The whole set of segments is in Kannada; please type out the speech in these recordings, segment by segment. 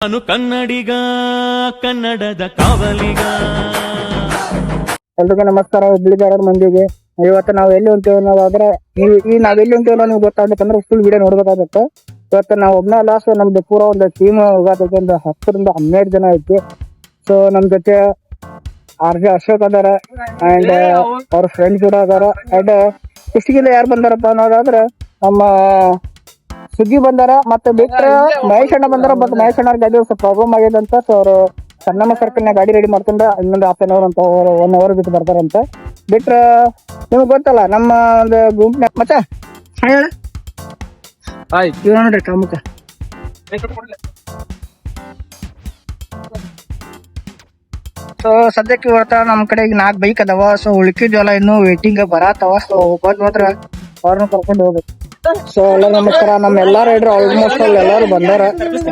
ನಾನು ಕನ್ನಡಿಗ, ಕನ್ನಡದ ಕಾವಲಿಗ. ಎಲ್ರಿಗೂ ನಮಸ್ಕಾರ ಹುಬ್ಳಿದಾರರ ಮಂದಿಗೆ. ಇವತ್ತು ನಾವು ಎಲ್ಲಿ ಹೊಂಟೇವಿ ಅನ್ನೋದಾದ್ರೆ ಈ ನಾವ್ ಎಲ್ಲಿ ಹೊಂಟೇವಲ್ಲ ನೀವು ಗೊತ್ತಾಗ್ಬೇಕಂದ್ರೆ ಫುಲ್ ವಿಡಿಯೋ ನೋಡ್ಬೇಕಾಗತ್ತೆ. ಇವತ್ತು ನಾವು ಒಬ್ಬನೇ ಲಾಸ್ಟ್ ನಮ್ದು ಪೂರ ಒಂದು ಟೀಮ್ ಹೋಗತ್ತೆ ಒಂದು ಹತ್ತರಿಂದ ಹನ್ನೆರಡು ಜನ ಐತಿ ಸೊ ನಮ್ ಜೊತೆ ಆರ್ ಜೆ ಅಶೋಕ್ ಅದಾರ ಅಂಡ್ ಅವ್ರ ಫ್ರೆಂಡ್ಸ್ ಕೂಡ ಅದಾರ ಅಂಡ್ ಇಷ್ಟಿಗಿಲ್ಲ ಯಾರು ಬಂದಾರಪ್ಪ ಅನ್ನೋದಾದ್ರೆ, ನಮ್ಮ ಸುಗ್ಗಿ ಬಂದಾರ ಮತ್ತೆ ಬಿಟ್ರೆ ಮಹೇಶ್ ಅಣ್ಣ ಬಂದಾರ ಮತ್ತ ಮಹೇಶ್ ಅಣ್ಣ ಗಾಡಿ ಸ್ವಲ್ಪ ಪ್ರಾಬ್ಲಮ್ ಆಗಿದೆ ಅಂತ ಸೊ ಅವರು ಸಣ್ಣಮ್ಮ ಸರ್ಕಲ್ನ ಗಾಡಿ ರೆಡಿ ಮಾಡ್ಕೊಂಡು ಇನ್ನೊಂದು ಹಾಫ್ ಅನ್ ಅವರ್ ಅಂತ ಒನ್ ಅವರ್ ಬಿಟ್ಟು ಬರ್ತಾರಂತ ಬಿಟ್ರ ನಿಮ್ಗೆ ಗೊತ್ತಲ್ಲ ನಮ್ಮ ಒಂದು ಗುಂಪ್ನ ಮತ್ತೆ ಹೇಳ. ಇವ್ ನೋಡ್ರಿ ಕಾಮುಕ. ಸೊ ಸದ್ಯಕ್ಕೆ ಬರ್ತಾ ನಮ್ ಕಡೆ ಈಗ ನಾಲ್ಕು ಬೈಕ್ ಅದಾವ ಸೊ ಉಳ್ಕಿದ್ವಲ್ಲ ಇನ್ನು ವೇಟಿಂಗ್ ಬರತ್ತವ ಸೊ ಬಂದ್ ಮಾತ್ರ ಅವ್ರನ್ನ ಕರ್ಕೊಂಡು ಹೋಗ್ಬೇಕು. ಸೊ ಎಲ್ಲ ನಮಸ್ಕಾರ ನಮ್ಮ ಎಲ್ಲಾ ರೈಡರ್ ಆಲ್ಮೋಸ್ಟ್ ಆಲ್ ಎಲ್ಲಾರು ಬಂದಾರ.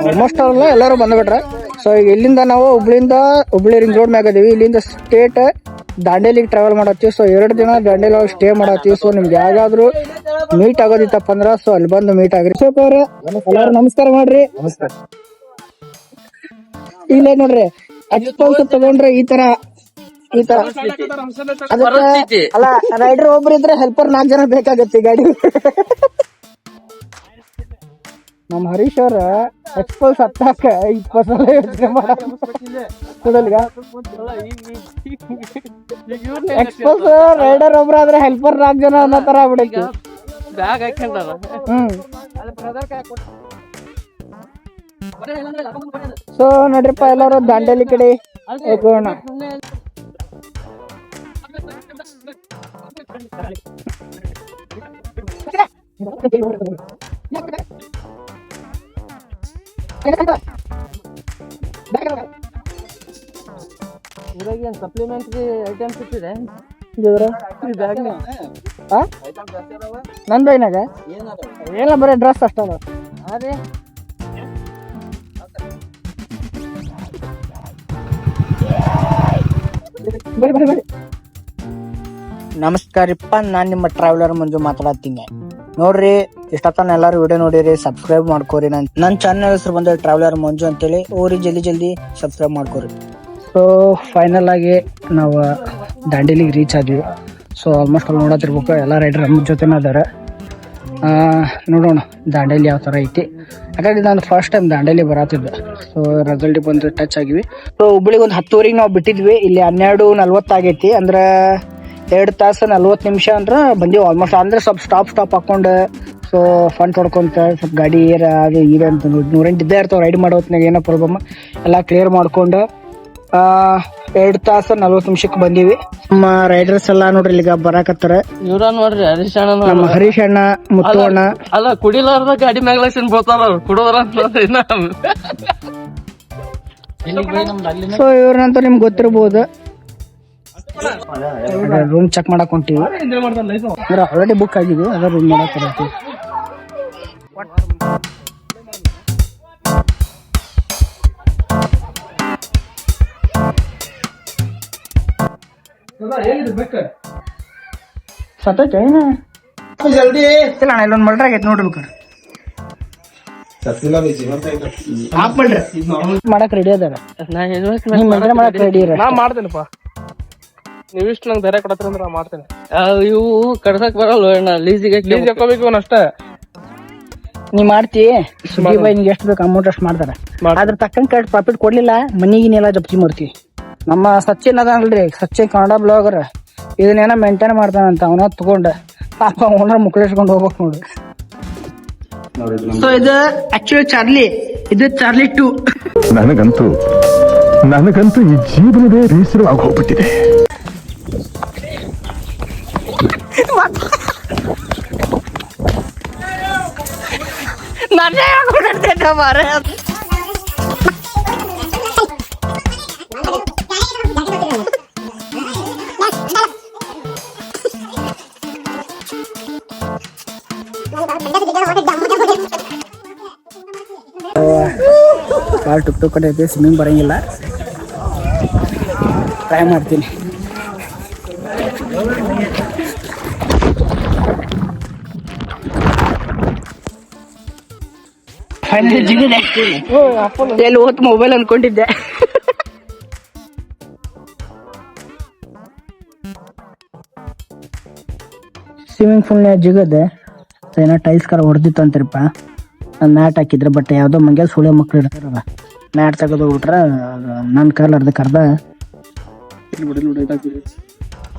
ಆಲ್ಮೋಸ್ಟ್ ಅಲ್ಲ ಎಲ್ಲಾರು ಬಂದ್ಬಿಟ್ರ. ಸೊ ಈಗ ಇಲ್ಲಿಂದ ನಾವು ಹುಬ್ಳಿಯಿಂದ ಹುಬ್ಳಿ ರಿಂಗ್ ರೋಡ್ ಮ್ಯಾಗ ಅದೀವಿ ಇಲ್ಲಿಂದ ಸ್ಟೇಟ್ ದಾಂಡೇಲಿಗೆ ಟ್ರಾವೆಲ್ ಮಾಡತ್ತೀವಿ. ಸೊ ಎರಡು ದಿನ ದಾಂಡೇಲಿ ಸ್ಟೇ ಮಾಡತ್ತೀವಿ. ಸೊ ನಿಮ್ಗೆ ಯಾವ್ದಾದ್ರು ಮೀಟ್ ಆಗೋದಿತ್ತಪ್ಪ ಅಂದ್ರ ಸೊ ಅಲ್ಲಿ ಬಂದು ಮೀಟ್ ಆಗ್ರಿ. ಸೊ ಅವ್ರೆ ಎಲ್ಲಾರು ನಮಸ್ಕಾರ ಮಾಡ್ರಿ. ನಮಸ್ಕಾರ. ಇಲ್ಲೇ ನೋಡ್ರಿ ಅಚ್ಚ ತಗೊಂಡ್ರೆ ಈ ತರ ಅಲ್ಲ ರೈಡರ್ ಒಬ್ರು ಇದ್ರೆ ಹೆಲ್ಪರ್ ನಾಲ್ಕು ಜನ ಬೇಕಾಗತ್ತೆ ಗಾಡಿ. ನಮ್ಮ ಹರೀಶ್ ಅವ್ರ ಎಕ್ಸ್ಪೋಸ್ ಹತ್ತಾಕ ಇಪ್ಪತ್ತು ಸಲ ಯೋಚನೆ ಮಾಡಲ್ಲ ಎಕ್ಸ್ಪೋಸ್ ರೈಡರ್ ಒಬ್ರು ಆದ್ರೆ ಹೆಲ್ಪರ್ ನಾಲ್ಕು ಜನ ಅನ್ನೋ ತರ ಆಗ್ಬಿಡೈತಿ. ಬ್ಯಾಗ್ ಹಾಕೊಂಡಾರ ಹ್ಮ್. ಸೊ ನೋಡ್ರಿಪ್ಪ ಎಲ್ಲರೂ ದಾಂಡೇಲಿ ಕಡೆ ಹೋಗೋಣ. ಇದ್ರಾಗ ಏನ್ ಸಪ್ಲಿಮೆಂಟ್ರಿ ಐಟಮ್ಸ್ ಇಟ್ಟಿದೆ? ನನ್ನ ಬೈನಾಗ ಏನ ಬರೀ ಡ್ರೆಸ್ ಅಷ್ಟ ಅದ ಬರ್ರಿ ಬರ್ರಿ ನಮಸ್ಕಾರಪ್ಪ, ನಾನು ನಿಮ್ಮ ಟ್ರಾವೆಲರ್ ಮಂಜು ಮಾತಾಡತ್ತೀನಿ. ನೋಡ್ರಿ ಇಷ್ಟತನ ಎಲ್ಲರೂ ವಿಡಿಯೋ ನೋಡಿರಿ ಸಬ್ಸ್ಕ್ರೈಬ್ ಮಾಡ್ಕೋರಿ. ನನ್ ನನ್ನ ಚಾನಲ್ ಹೆಸರು ಬಂದ ಟ್ರಾವೆಲರ್ ಮಂಜು ಅಂತೇಳಿ. ಓರಿ ಜಲ್ದಿ ಜಲ್ದಿ ಸಬ್ಸ್ಕ್ರೈಬ್ ಮಾಡ್ಕೋರಿ. ಸೊ ಫೈನಲ್ ಆಗಿ ನಾವು ದಾಂಡೇಲಿಗೆ ರೀಚ್ ಆದ್ವಿ. ಸೊ ಆಲ್ಮೋಸ್ಟ್ ಅಲ್ಲಿ ನೋಡತ್ತಿರ್ಬೇಕು ಎಲ್ಲ ರೈಡರ್ ನಮ್ಮ ಜೊತೆನ ಅದಾರ. ನೋಡೋಣ ದಾಂಡೇಲಿ ಯಾವ ತರ ಐತಿ. ಯಾಕಂದ್ರೆ ನಾನು ಫಸ್ಟ್ ಟೈಮ್ ದಾಂಡೇಲಿ ಬರತ್ತಿದ್ದೆ ಸೊ ರೆಸಲ್ಟ್ ಬಂದು ಟಚ್ ಆಗಿವಿ ಸೊ ಹುಬ್ಳಿಗೆ ಒಂದು ಹತ್ತುವರೆಗೆ ನಾವು ಬಿಟ್ಟಿದ್ವಿ. ಇಲ್ಲಿ ಹನ್ನೆರಡು ನಲ್ವತ್ತಾಗೈತಿ. ಅಂದ್ರೆ ಎರಡು ತಾಸು ನಲ್ವತ್ತು ನಿಮಿಷ ಅಂದ್ರೆ ಬಂದೀವಿ ಆಲ್ಮೋಸ್ಟ್ ಅಂದ್ರೆ ಸ್ವಲ್ಪ ಸ್ಟಾಪ್ ಸ್ಟಾಪ್ ಹಾಕೊಂಡು ಸೊ ಫಂಡ್ ತೊಡ್ಕೊಂತ ಸ್ವಲ್ಪ ಗಾಡಿ ಏರ ಅದು ಇದೆ ಅಂತ ನೂರೆಂಟು ಇದ್ದೇ ಇರ್ತಾವೆ ರೈಡ್ ಮಾಡೋ ಹೊತ್ನಾಗ ಏನೋ ಪ್ರಾಬ್ಲಮ್ ಎಲ್ಲ ಕ್ಲಿಯರ್ ಮಾಡ್ಕೊಂಡು ಆ ಎರಡು ತಾಸು ನಲ್ವತ್ತು ನಿಮಿಷಕ್ಕೆ ಬಂದೀವಿ. ನಮ್ಮ ರೈಡರ್ಸ್ ಎಲ್ಲ ನೋಡ್ರಿ ಇಲ್ಲಿಗ ಬರಾಕತ್ತಾರ. ಇವ್ರ ನೋಡ್ರಿ ಹರೀಶ್ ಅಣ್ಣ ನಮ್ಮ ಹರೀಶ್ ಅಣ್ಣ ಮುತ್ತು ಅಣ್ಣ. ಅಲ್ಲ ಕುಡಿಲಾರ್ದ ಗಾಡಿ ಬೋತಾರ ಅವ್ರು. ಕುಡೋದ್ರ ಅಂತ ಇನ್ನ. ಸೊ ಇವ್ರನ್ನಂತೂ ನಿಮ್ಗೆ ಗೊತ್ತಿರ್ಬೋದು. ರೂಮ್ ಚೆಕ್ ಮಾಡಕ್ ಹೊಂಟಿವಿ. ಆಲ್ರೆಡಿ ಬುಕ್ ಆಗಿದೆ ಅದ ರೂಮ್ ಮಾಡಕ್ ಬರತ್ತೀವಿ ಸತ್ತೈತೆ ಏನು? ಜಲ್ದಿ. ಇಲ್ಲ ಅಣ್ಣ ಇಲ್ಲೊಂದು ಮಲ್ಟ್ರ್ ಆಗೈತೆ ನೋಡ್ರಿ ಬೇಕಾರೆ. ಮಾಡಕ್ ರೆಡಿ ಅದಾರ. ನಾ ಮಾಡಕ್ ರೆಡಿ ನಾ ಮಾಡ್ತೇನಪ್ಪ. ನೀವ್ ಇಷ್ಟು ನಂಗೆ ಧೈರ್ಯ ಕೊಡತ್ರಿ ಅಂದ್ರೆ ನಾ ಮಾಡ್ತೇನೆ. ಇವು ಕಡ್ಸಕ್ ಬರಲ್ಲ ಅಣ್ಣ? ಲೀಸಿಗೆ ಲೀಸ್ ಹಾಕೋಬೇಕು ಇವನ್ ಅಷ್ಟೇ ನೀ ಮಾಡ್ತಿ. ಸುದ್ದಿ ಬೈ ನಿಂಗೆ ಎಷ್ಟು ಬೇಕು ಅಮೌಂಟ್ ಅಷ್ಟು ಮಾಡ್ತಾರ. ಮಾಡ್ತಾರೆ. ಅದ್ರ ತಕ್ಕಂಗೆ ಕರೆಕ್ಟ್ ಪ್ರಾಫಿಟ್ ಕೊಡ್ಲಿಲ್ಲ ಮನಿಗಿನೆಲ್ಲ ಜಪ್ತಿ ಮಾಡ್ತೀವಿ. ನಮ್ಮ ಸಚಿನ್ ಅಲ್ರಿ ಸಚಿನ್ ಕನ್ನಡ ಬ್ಲಾಗರ್ ಇದನ್ನೇನ ಮೇಂಟೈನ್ ಮಾಡ್ತಾನಂತ ಅವನ ತಗೊಂಡ ಪಾಪ ಓನರ್ ಮುಕ್ಕಳಿಸ್ಕೊಂಡು ಹೋಗ್ಬೇಕು ನೋಡು. ಸೊ ಇದು ಆಕ್ಚುಲಿ ಚಾರ್ಲಿ ಇದು ಚಾರ್ಲಿ ಟು ನನಗಂತೂ ನನಗಂತೂ ಈ ಜೀವನವೇ ಬೇಸರವಾಗಿ ಹೋಗ್ಬಿಟ್ಟಿದೆ ಭಾಳ ಟುಕ್ ಟುಕ್ ಕಡೆ ಐತೆ ಸ್ವಿಮ್ಮಿಂಗ್ ಬರಂಗಿಲ್ಲ. ಟ್ರೈ ಮಾಡ್ತೀನಿ. ಎಲ್ಲಿ ಓತ್ ಮೊಬೈಲ್ ಅನ್ಕೊಂಡಿದ್ದೆ. ಸ್ವಿಮ್ಮಿಂಗ್ ಪೂಲ್ನ ಜಿಗದೆ. ಏನೋ ಟೈಲ್ಸ್ ಕರ ಹೊಡೆದಿತ್ತು ಅಂತಿರಪ್ಪ. ನಾನು ಮ್ಯಾಟ್ ಹಾಕಿದ್ರೆ ಬಟ್ ಯಾವುದೋ ಮಂಗೆ ಸುಳೆ ಮಕ್ಳು ಇರ್ತಾರಲ್ಲ ಮ್ಯಾಟ್ ತೆಗೆದು ಬಿಟ್ರೆ ನನ್ನ ಕಾಲ್ ಅರ್ಧಕ್ಕೆ ಅರ್ಧ.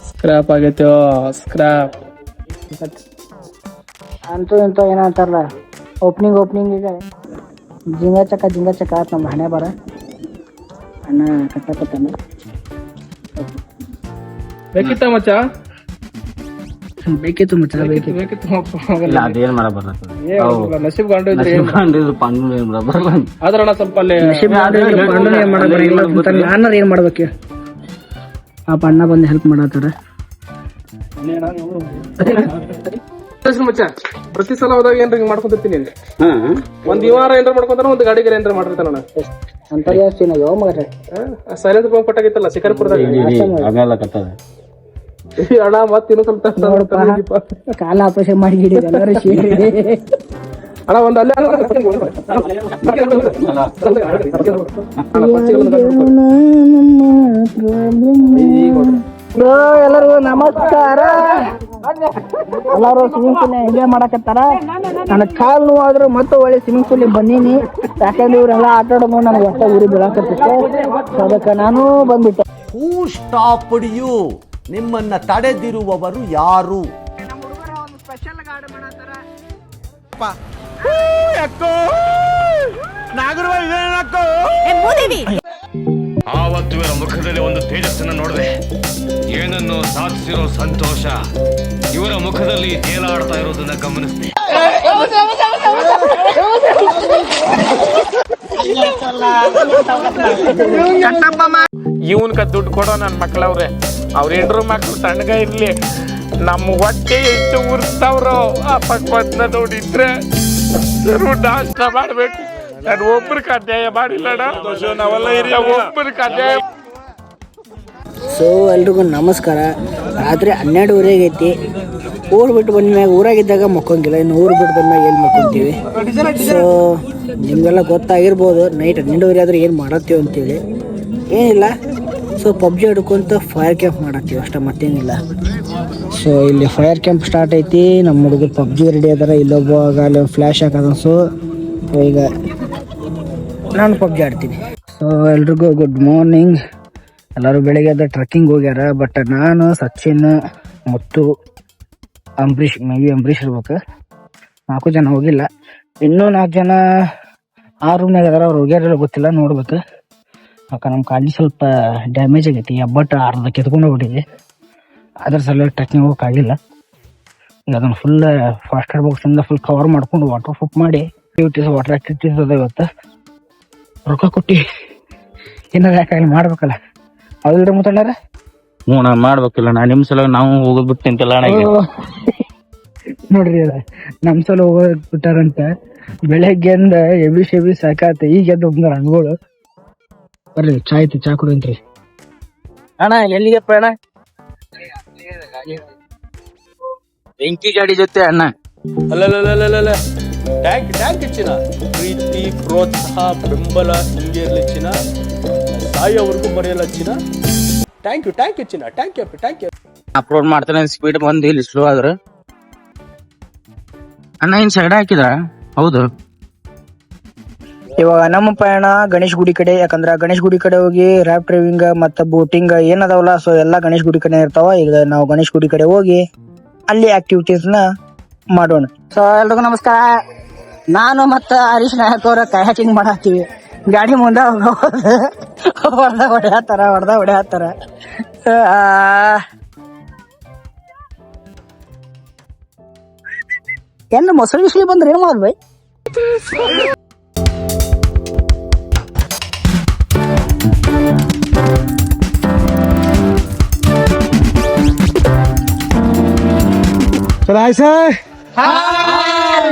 ಸ್ಕ್ರಾಪ್ ಆಗೈತೆ ಸ್ಕ್ರಾಪ್ ಅಂತೂ ಇಂತೂ ಏನಂತಾರಲ್ಲ ಅಂತಾರಲ್ಲ. ಓಪನಿಂಗ್ ಓಪನಿಂಗ್ ಈಗ ಜಿಂಗ ಚಕ ಜಿಂಗ ಚಕ ಆತ್ ನಮ್ಮ ಹಣೆ ಬರ ಅಣ್ಣ ಕಟ್ಟಕತ್ತಾನ ಬೇಕಿತ್ತ ಮಚ್ಚ ಬೇಕಿತ್ತು ಮಚ್ಚ ಬೇಕಿತ್ತು ಬೇಕಿತ್ತು ಹೋಗಲ್ಲ. ಅದೇನ್ ಮಾಡ ಬರ್ತದೆ. ನಸೀಬ್ ಗಂಡು ಇದ್ರೆ ಏನ್ ಕಂಡಿದ್ದು ಪಂಡು ಏನ್ ಮಾಡಕ್ ಬರಲ್ಲ ಆದ್ರ ಅಣ್ಣ ಸ್ವಲ್ಪ ಅಲ್ಲಿ ನಾನು ಏನ್ ಮಾಡ್ಬೇಕು ಪಾಪ ಅಣ್ಣ ಬಂದು ಹೆಲ್ಪ್ ಮಾಡತ್ತಾರ ಮಚ್ಚ ಪ್ರತಿ ಸಲ ಹೋದಾಗ ಏನ್ರಿ ಹಿಂಗ್ ಮಾಡ್ಕೊಂತಿರ್ತೀನಿ ಇಲ್ಲಿ? ಒಂದ್ ವಿವಾರ ವಾರ ಏನ್ರ ಮಾಡ್ಕೊಂತಾನ ಒಂದ್ ಗಾಡಿಗೆ ಏನ್ರ ಮಾಡಿರ್ತಾನ ಅಣ್ಣ. ಅಂತ ಜಾಸ್ತಿ ಸೈಲೆನ್ಸ್ ಕೊಟ್ಟಾಗಿತ್ತಲ್ಲ ಶಿಕಾರಿಪುರದಾಗ? ಕತ್ತದ ಅಣ್ಣ ಮತ್ತೆ ಇನ್ನೂ ಸ್ವಲ್ಪ. ಕಾಲ ಆಪರೇಷನ್ ಮಾಡಿ ಅಣ್ಣ ಒಂದ್ ಅಲ್ಲೇ ಅಣ್ಣ, ಬ್ರೋ, ಎಲ್ಲರಿಗೂ ನಮಸ್ಕಾರ. ಎಲ್ಲರೂ ಸ್ವಿಮ್ಮಿಂಗ್ ಪೂಲ್ ಎಂಜಾಯ್ ಮಾಡಕತ್ತಾರ. ನನ್ನ ಕಾಲ್ ನೋವಾದ್ರು ಮತ್ತೆ ಒಳ್ಳೆ ಸ್ವಿಮ್ಮಿಂಗ್ ಪೂಲ್ ಬಂದೀನಿ. ಯಾಕಂದ್ರೆ ಇವರೆಲ್ಲ ಆಟ ಆಡೋದು ನನಗೆ ಹೊಟ್ಟೆ ಉರಿ ಬೀಳಾಕತ್ತಿತ್ತು So ಅದಕ್ಕೆ ನಾನು ಬಂದ್ಬಿಟ್ಟೆ. ಹೂ ಸ್ಟಾಪ್ ಯು ನಿಮ್ಮನ್ನ ತಡೆದಿರುವವರು ಯಾರು? ಆವತ್ತು ಇವರ ಮುಖದಲ್ಲಿ ಒಂದು ತೇಜಸ್ಸನ್ನು ನೋಡಿದೆ. ಏನನ್ನು ಸಾಧಿಸಿರೋ ಸಂತೋಷ ಇವರ ಮುಖದಲ್ಲಿ ತೇಲಾಡ್ತಾ ಇರೋದನ್ನ ಗಮನಿಸಿದೆ ಇವನ್ಕ ದುಡ್ಡು ಕೊಡೋ ನನ್ನ ಮಕ್ಳವ್ರೆ, ಅವ್ರ ಹೆಂಡ್ರು ಮಕ್ಳು ತಣ್ಣಗ ಇರ್ಲಿ. ನಮ್ಮ ಹೊಟ್ಟೆ ಎಷ್ಟು ಉರ್ತವ್ರು ಆ ಪಕ್ವತ್ನ ನೋಡಿದ್ರೆ ನಾಷ್ಟ ಮಾಡ್ಬೇಕು. ನಾನು ಒಬ್ಬರು ಅನ್ಯಾಯ ಮಾಡಿಲ್ಲಣ್ಣ. ಹಿರಿಯ ಒಬ್ರಿಗೆ ಅನ್ಯಾಯ ಸೊ ಎಲ್ರಿಗೂ ನಮಸ್ಕಾರ. ರಾತ್ರಿ ಹನ್ನೆರಡುವರೆಗೆ ಐತಿ. ಊರು ಬಿಟ್ಟು ಬಂದ್ಮ್ಯಾಗ ಊರಾಗಿದ್ದಾಗ ಮಕ್ಕೊಂಗಿಲ್ಲ. ಇನ್ನು ಊರು ಬಿಟ್ಟು ಬಂದ್ಮ್ಯಾಗ ಏನು ಮಕ್ಕೊಂತೀವಿ? ಸೊ ನಿಮಗೆಲ್ಲ ಗೊತ್ತಾಗಿರ್ಬೋದು. ನೈಟ್ ಹನ್ನೆರಡುವರೆ ಆದ್ರೆ ಏನು ಮಾಡತ್ತೀವಿ ಅಂತೇಳಿ. ಏನಿಲ್ಲ. ಸೊ ಪಬ್ಜಿ ಹಿಡ್ಕೊಂತ ಫೈರ್ ಕ್ಯಾಂಪ್ ಮಾಡತ್ತೀವಿ ಅಷ್ಟೇ ಮತ್ತೇನಿಲ್ಲ. ಸೊ ಇಲ್ಲಿ ಫೈರ್ ಕ್ಯಾಂಪ್ ಸ್ಟಾರ್ಟ್ ಐತಿ. ನಮ್ಮ ಹುಡುಗರು ಪಬ್ಜಿ ರೆಡಿ ಅದಾರ. ಇಲ್ಲೊಬ್ಬ ಅಲ್ಲಿ ಫ್ಲ್ಯಾಶ್ ಹಾಕದ ಸೊ ಈಗ ನಾನು ಪಬ್ಜಿ ಆಡ್ತೀನಿ. ಸೊ ಎಲ್ರಿಗೂ ಗುಡ್ ಮಾರ್ನಿಂಗ್ ಎಲ್ಲರೂ ಬೆಳಿಗ್ಗೆ ಅದ ಟ್ರಕ್ಕಿಂಗ್ ಹೋಗ್ಯಾರ ಬಟ್ ನಾನು, ಸಚಿನ್, ಮತ್ತು, ಅಂಬರೀಷ್ ಮೇ ಬಿ ಅಂಬರೀಷ್ ಇರ್ಬೇಕು. ನಾಲ್ಕು ಜನ ಹೋಗಿಲ್ಲ. ಇನ್ನೂ ನಾಲ್ಕು ಜನ, ಆ ರೂಮ್ನಾಗ ಅದಾರ, ಅವ್ರು ಹೋಗ್ಯಾರ ಗೊತ್ತಿಲ್ಲ, ನೋಡ್ಬೇಕು. ಯಾಕ ನಮ್ಮ ಕಾಲಿ ಸ್ವಲ್ಪ ಡ್ಯಾಮೇಜ್ ಆಗೈತಿ. ಬಟ್ ಅರ್ಧ ಕೆತ್ಕೊಂಡು ಹೋಗ್ಬಿಟ್ಟಿದೆ. ಅದ್ರ ಸಲುವಾಗಿ ಟ್ರಕ್ಕಿಂಗ್ ಹೋಗೋಕ್ಕಾಗಿಲ್ಲ ಈಗ ಅದನ್ನು ಫುಲ್ ಫಾಸ್ಟರ್ ಬಾಕ್ಸಿಂದ ಫುಲ್ ಕವರ್ ಮಾಡ್ಕೊಂಡು ವಾಟರ್ ಪ್ರೂಫ್ ಮಾಡಿ ಆಕ್ಟಿವಿಟೀಸ್ ವಾಟರ್ ಆಕ್ಟಿವಿಟೀಸ್ ಅದ ಇವತ್ತು. ರೊಕ್ಕ ಕೊಟ್ಟಿ ಏನಾರ ಯಾಕಾಗಲಿ ಮಾಡ್ಬೇಕಲ್ಲ? ಹೌದಿಲ್ರಿ ಮುತ್ತಣ್ಣಾರ ಹ್ಞೂ ನಾನು ಮಾಡ್ಬೇಕಿಲ್ಲ ನಾ ನಿಮ್ಮ ಸಲ ನಾವು ಹೋಗೋದ್ಬಿಟ್ಟು ನಿಂತಿಲ್ಲ ಅಣ್ಣ. ನೋಡ್ರಿ ಅದ ನಮ್ ಸಲ ಹೋಗೋದ್ ಬಿಟ್ಟಾರಂತ ಬೆಳಗ್ಗೆಯಿಂದ ಎಬಿ ಶೆಬಿ ಸಾಕಾತ ಈಗ ಎದ್ದು ಬಂದ್ರ ಹಣ್ಗಳು. ಬರ್ರಿ ಚಾ ಐತಿ ಚಾ ಕುಡಿಂತ್ರಿ ಅಣ್ಣ ಎಲ್ಲಿಗೆ ಅಣ್ಣ? ಬೆಂಕಿ ಗಾಡಿ ಜೊತೆ ಅಣ್ಣ. ಅಲ್ಲಲ್ಲಲ್ಲಲ್ಲಲ್ಲ ಟ್ಯಾಂಕ್ ಟ್ಯಾಂಕ್ ಹೆಚ್ಚಿನ ಪ್ರೀತಿ ಪ್ರೋತ್ಸಾಹ ಬೆಂಬಲ ಹಿಂಗೆ ಇರಲಿ ಚಿನ್ನ. ಸಾಯೋವರೆಗೂ ಮರೆಯಲ್ಲ ಚಿನ್ನ. ಥ್ಯಾಂಕ್ ಯು ಥ್ಯಾಂಕ್ ಯು ಚಿನ್ನ. Thank you thank you upload ಮಾಡ್ತಾನೆ ಸ್ಪೀಡ್ ಬಂದು ಇಲ್ಲಿ ಸ್ಲೋ ಆದ್ರೆ. ಅಣ್ಣ ಇನ್ ಸೈಡ್ ಹಾಕಿದ ಹೌದು. ಇವಾಗ ನಮ್ಮ ಪಯಣ ಗಣೇಶ್ ಗುಡಿ ಕಡೆ ಯಾಕಂದ್ರ ಗಣೇಶ್ ಗುಡಿ ಕಡೆ ಹೋಗಿ ರ್ಯಾಪ್ ಡ್ರೈವಿಂಗ್ ಮತ್ತ ಬೋಟಿಂಗ್ ಏನದಾವಲ್ಲ ಸೊ ಎಲ್ಲಾ ಗಣೇಶ್ ಗುಡಿ ಕಡೆ ಇರ್ತಾವ. ಈಗ ನಾವು ಗಣೇಶ್ ಗುಡಿ ಕಡೆ ಹೋಗಿ ಅಲ್ಲಿ ಆಕ್ಟಿವಿಟೀಸ್ನ ಮಾಡೋಣ. ಸೊ ಎಲ್ರಿಗೂ ನಮಸ್ಕಾರ. ನಾನು ಮತ್ತ ಹರೀಶ್ ನಾಯಕ್ ಅವ್ರ ಕೈ ಮಾಡತ್ತೀವಿ ಗಾಡಿ ಮುಂದೆ ಹೊಡೆದ ಹೊಡೆಯತ್ತಾರ ಹೊಡೆದ ಹೊಡೆಯತ್ತಾರ ಏನು ಮೊಸರು ಗಿಸ್ಲಿ ಬಂದ್ರೆ ಏನು ಮಾಡೋದು bye sir? Hi. Sir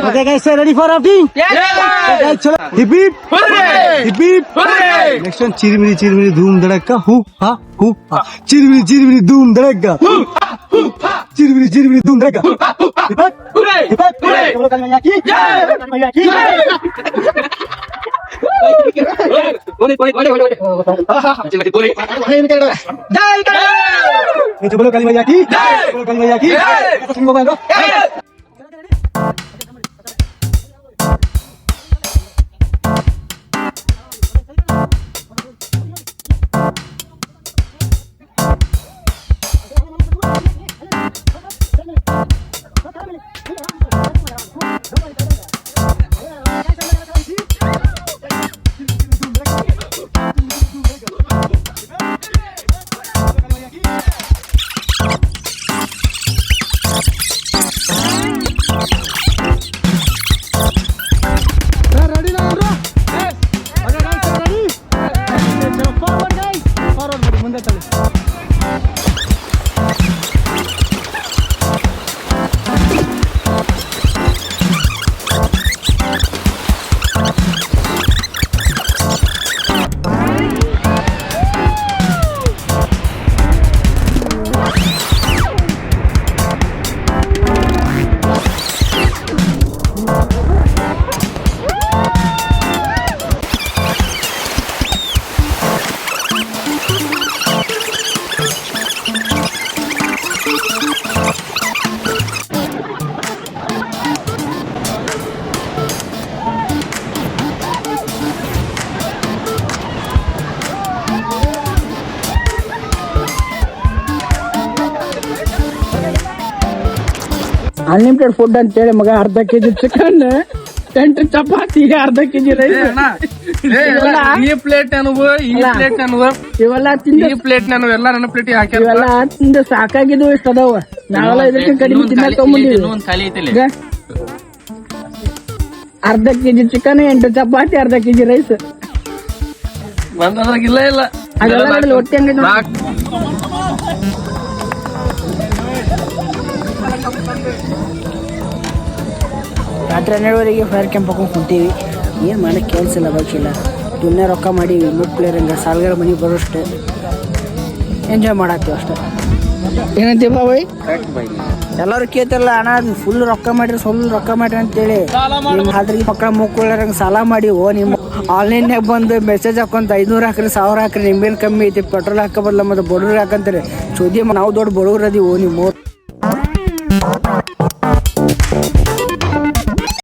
Okay, guys, so ready for rafting? Yes, yes. guys, चलो hip hip, hooray, hip hip, hooray. Next one, चिरमिरी चिरमिरी धूम धड़क्का, हु हा हु हा, चिरमिरी चिरमिरी धूम धड़क्का, हु हा हु हा, चिरमिरी चिरमिरी धूम धड़क्का, हु हा हु हा, hooray, hooray. चलो कल मैया की, जय कल मैया की, जय बोलो कल मैया की बोलो कल मैया की ಅನ್ಲಿಮಿಟೆಡ್ ಫುಡ್ ಅಂತ ಹೇಳಿ ಮಗ ಅರ್ಧ ಕೆಜಿ ಚಿಕನ್ ಎಂಟು ಚಪಾತಿ ಅರ್ಧ ಕೆಜಿ ರೈಸ್ ಈ ಪ್ಲೇಟ್ ಅನುಭವ ಈ ಪ್ಲೇಟ್ ಅನುಭವ ಇವೆಲ್ಲ ತಿಂದು ಈ ಪ್ಲೇಟ್ ನಾನು ಎಲ್ಲ ನನ್ನ ಪ್ಲೇಟ್ ಹಾಕಿ ಇವೆಲ್ಲ ತಿಂದು ಸಾಕಾಗಿದ್ದು ಇಷ್ಟ ಅದಾವ. ನಾವೆಲ್ಲ ಇದಕ್ಕೆ ಕಡಿಮೆ ತಿನ್ನಕ್ ತಗೊಂಬಂದಿವಿ. ಈಗ ಅರ್ಧ ಕೆಜಿ ಚಿಕನ್ ಎಂಟು ಚಪಾತಿ ಅರ್ಧ ಕೆಜಿ ರೈಸ್ ಬಂದಾಗ ಇಲ್ಲ ಇಲ್ಲ. ಅದೆಲ್ಲ ಹೊಟ್ಟೆ ರಾತ್ರಿ ಹನ್ನೆರಡುವರೆಗೆ ಫೈರ್ ಕ್ಯಾಂಪ್ ಹಾಕೊಂಡು ಕುಂತೀವಿ. ಏನು ಮಾಡೋಕ್ಕೆ ಕೆಲಸ ಇಲ್ಲ ಬಾಕಿಲ್ಲ. ದುನ್ನೆ ರೊಕ್ಕ ಮಾಡಿ ಪ್ಲೇಯರ್ ಹಂಗೆ ಸಾಲ್ಗಾರ ಮನೆಗೆ ಬರೋಷ್ಟು. ಎಂಜಾಯ್ ಮಾಡತ್ತೀವಿ ಅಷ್ಟೇ. ಏನಂತೀವ ಬೈ ಎಲ್ಲರೂ ಕೇಳ್ತಾರಲ್ಲ ಅಣ್ಣ ಫುಲ್ ರೊಕ್ಕ ಮಾಡಿರಿ ಫುಲ್ ರೊಕ್ಕ ಮಾಡಿರಿ ಅಂತೇಳಿ. ಅದ್ರಿಗೆ ಮಕ್ಕಳ ಮುಕ್ಕೊಳ್ಳರಂಗೆ ಸಾಲ ಮಾಡಿ ಓ ನಿಮ್ಮ ಆನ್ಲೈನ್ಯಾಗ ಬಂದು ಮೆಸೇಜ್ ಹಾಕೊಂತ ಐನೂರು ಹಾಕ್ರಿ ಸಾವಿರ ಹಾಕ್ರಿ ನಿಂಬೇನು ಕಮ್ಮಿ ಐತಿ ಪೆಟ್ರೋಲ್ ಹಾಕೋಬಲ್ಲ ಮತ್ತು ಬಡವ್ರು ಬಡವ್ರಿಗೆ ಹಾಕಂತಾರೆ. ಚೋದಿ ನಾವು ದೊಡ್ಡ ಬಡವ್ರು ಅದೀವಿ ಓ ನಿಮ್ಮ